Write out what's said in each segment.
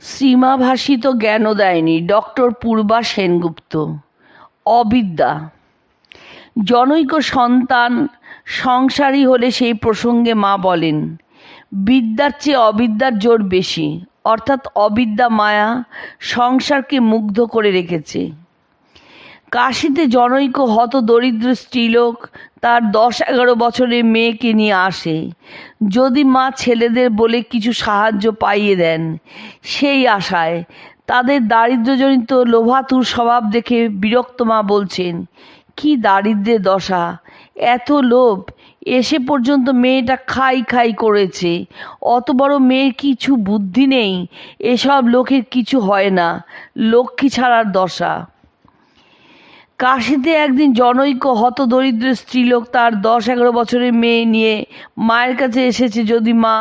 সীমাভাষিত জ্ঞানও দেয়নি ডক্টর পূর্বা সেনগুপ্ত। অবিদ্যা। জনৈক সন্তান সংসারী হলে সেই প্রসঙ্গে মা বলেন, বিদ্যার চেয়ে অবিদ্যার জোর বেশি। অর্থাৎ অবিদ্যা মায়া সংসারকে মুগ্ধ করে রেখেছে। কাশিতে জনৈক হত দরিদ্র স্ত্রীলোক, তার দশ এগারো বছরের মেয়েকে নিয়ে আসে। যদি মা ছেলেদের বলে কিছু সাহায্য পাইয়ে দেন, সেই আশায় তাদের দারিদ্র্যজনিত লোভাতুর স্বভাব দেখে বিরক্ত মা বলছেন, কি দারিদ্র্যের দশা, এত লোভ, এসে পর্যন্ত মেয়েটা খাই খাই করেছে, অত বড় মেয়ের কিছু বুদ্ধি নেই, এসব লোকের কিছু হয় না, লক্ষ্মী ছাড়ার দশা। কাশিতে একদিন জনৈক হত দরিদ্র স্ত্রীলোক তার দশ এগারো বছরের মেয়ে নিয়ে মায়ের কাছে এসেছে যদি মা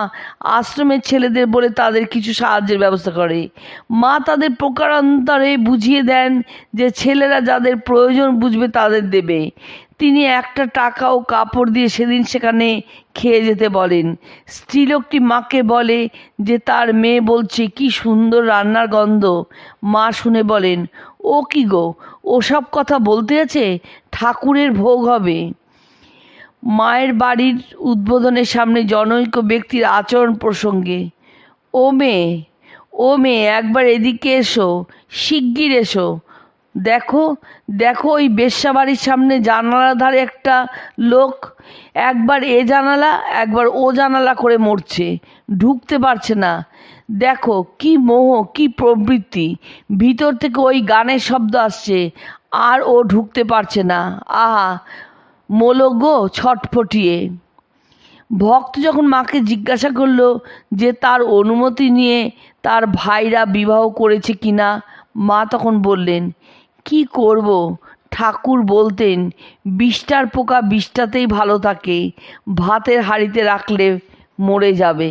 আশ্রমের ছেলেদের বলে তাদের কিছু সাহায্যের ব্যবস্থা করে। মা তাদের প্রকারান্তরে বুঝিয়ে দেন যে ছেলেরা যাদের প্রয়োজন বুঝবে তাদের দেবে। তিনি একটা টাকা ও কাপড় দিয়ে সেদিন সেখানে খেয়ে যেতে বলেন। স্ত্রীলোকটি মাকে বলে যে তার মেয়ে বলছে, কি সুন্দর রান্নার গন্ধ। মা শুনে বলেন ও কি গো? ওসব কথা বলতে আছে? ঠাকুরের ভোগ হবে। মায়ের বাড়ির উদ্বোধনের সামনে জনৈক ব্যক্তির আচরণ প্রসঙ্গে ও মেয়ে ও মেয়ে একবার এদিকে এসো, শিগগির এসো। দেখো দেখো ওই বেশ্যাবাড়ির সামনে জানালার ধারে একটা লোক। একবার এ জানালা, একবার ও জানালা করে মরছে। ঢুকতে পারছে না। দেখো, কি মোহ, কি প্রবৃত্তি। ভিতর থেকে ওই গানের শব্দ আসছে, আর ও ঢুকতে পারছে না। আহা, মোলো গো ছটফটিয়ে। ভক্ত যখন মাকে জিজ্ঞাসা করল যে তার অনুমতি নিয়ে তার ভাইরা বিবাহ করেছে কিনা, মা তখন বললেন কি করব? ঠাকুর বলতেন বিষ্টার পোকা বিষ্টাতেই ভালো থাকে। ভাতের হাঁড়িতে রাখলে মরে যাবে।